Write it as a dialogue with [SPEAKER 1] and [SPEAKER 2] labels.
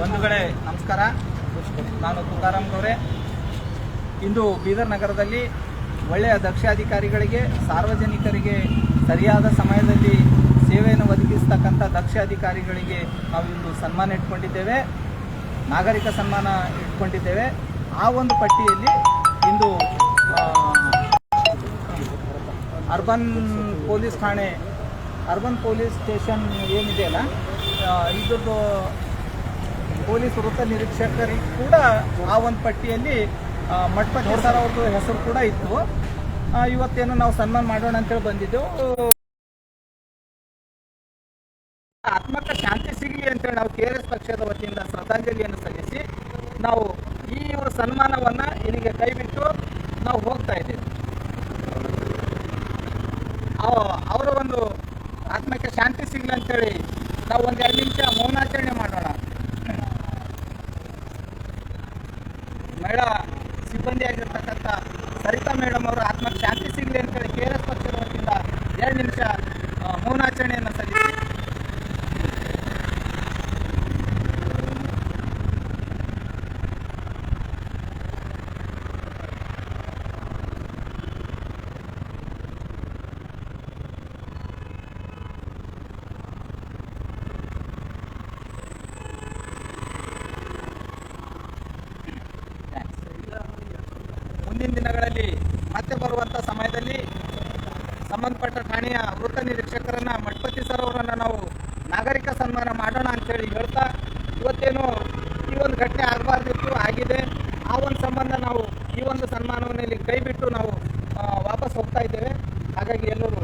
[SPEAKER 1] ಬಂಧುಗಳೇ, ನಮಸ್ಕಾರ. ನಾನು ತುಕಾರಾಮ್ ಗೌರೆ. ಇಂದು ಬೀದರ್ ನಗರದಲ್ಲಿ ಒಳ್ಳೆಯ ದಕ್ಷಾಧಿಕಾರಿಗಳಿಗೆ, ಸಾರ್ವಜನಿಕರಿಗೆ ಸರಿಯಾದ ಸಮಯದಲ್ಲಿ ಸೇವೆಯನ್ನು ಒದಗಿಸ್ತಕ್ಕಂಥ ದಕ್ಷ ಅಧಿಕಾರಿಗಳಿಗೆ ನಾವು ಇಂದು ಸನ್ಮಾನ ಇಟ್ಕೊಂಡಿದ್ದೇವೆ. ನಾಗರಿಕ ಸನ್ಮಾನ ಇಟ್ಕೊಂಡಿದ್ದೇವೆ. ಆ ಒಂದು ಪಟ್ಟಿಯಲ್ಲಿ ಇಂದು ಅರ್ಬನ್ ಪೊಲೀಸ್ ಠಾಣೆ, ಅರ್ಬನ್ ಪೊಲೀಸ್ ಸ್ಟೇಷನ್ ಏನಿದೆಯಲ್ಲ ಇದ್ರದ್ದು ಪೊಲೀಸ್ ವೃತ್ತ ನಿರೀಕ್ಷಕರಿಗೆ ಕೂಡ ಆ ಒಂದು ಪಟ್ಟಿಯಲ್ಲಿ ಮಠಪ ಮಠಪತಿ ಸರ್ ಅವ್ರದ್ದು ಹೆಸರು ಕೂಡ ಇತ್ತು. ಇವತ್ತೇನು ನಾವು ಸನ್ಮಾನ ಮಾಡೋಣ ಅಂತೇಳಿ ಬಂದಿದ್ದೆವು ಆತ್ಮಕ ಶಾಂತಿ ಸಿಗಲಿ ಅಂತೇಳಿ ನಾವು ಕೆ ಆರ್ ಎಸ್ ಪಕ್ಷದ ವತಿಯಿಂದ ಶ್ರದ್ಧಾಂಜಲಿಯನ್ನು ಸಲ್ಲಿಸಿ ನಾವು ಈ ಒಂದು ಸನ್ಮಾನವನ್ನ ಇಲ್ಲಿಗೆ ಕೈಬಿಟ್ಟು ನಾವು ಹೋಗ್ತಾ ಇದ್ದೀವಿ. ಅವ- ಅವರ ಒಂದು ಆತ್ಮಕ್ಕೆ ಶಾಂತಿ ಸಿಗಲಿ ಅಂತೇಳಿ ನಾವು ಒಂದು ಎರಡು ನಿಮಿಷ ಮೌನಾಚರಣೆ ಮಾಡೋಣ. ಮಹಿಳಾ ಸಿಬ್ಬಂದಿ ಆಗಿರ್ತಕ್ಕಂಥ ಸರಿತಾ ಮೇಡಮ್ ಅವರ ಆತ್ಮಕ್ಕೆ ಶಾಂತಿ ಸಿಗಲಿ ಅಂತೇಳಿ ಕೆ ಆರ್ ಎಸ್ ಪಕ್ಷದ ವತಿಯಿಂದ ಎರಡು ನಿಮಿಷ ಮೌನಾಚರಣೆಯನ್ನು ಸಲ್ಲಿಸಿ. ಮುಂದಿನ ದಿನಗಳಲ್ಲಿ ಮತ್ತೆ ಬರುವಂಥ ಸಮಯದಲ್ಲಿ ಸಂಬಂಧಪಟ್ಟ ಠಾಣೆಯ ವೃತ್ತ ನಿರೀಕ್ಷಕರನ್ನ ಮಠಪತಿ ಸರ್ ಅವರನ್ನು ನಾವು ನಾಗರಿಕ ಸನ್ಮಾನ ಮಾಡೋಣ ಅಂತೇಳಿ ಹೇಳ್ತಾ ಇವತ್ತೇನು ಈ ಒಂದು ಘಟನೆ ಆಗಬಾರ್ದಿತ್ತು ಆಗಿದೆ. ಆ ಒಂದು ಸಂಬಂಧ ನಾವು ಈ ಒಂದು ಸನ್ಮಾನವನ್ನು ಇಲ್ಲಿ ಕೈ ಬಿಟ್ಟು ನಾವು ವಾಪಸ್ ಹೋಗ್ತಾ ಇದ್ದೇವೆ. ಹಾಗಾಗಿ ಎಲ್ಲರೂ